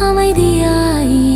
அமைதியாயி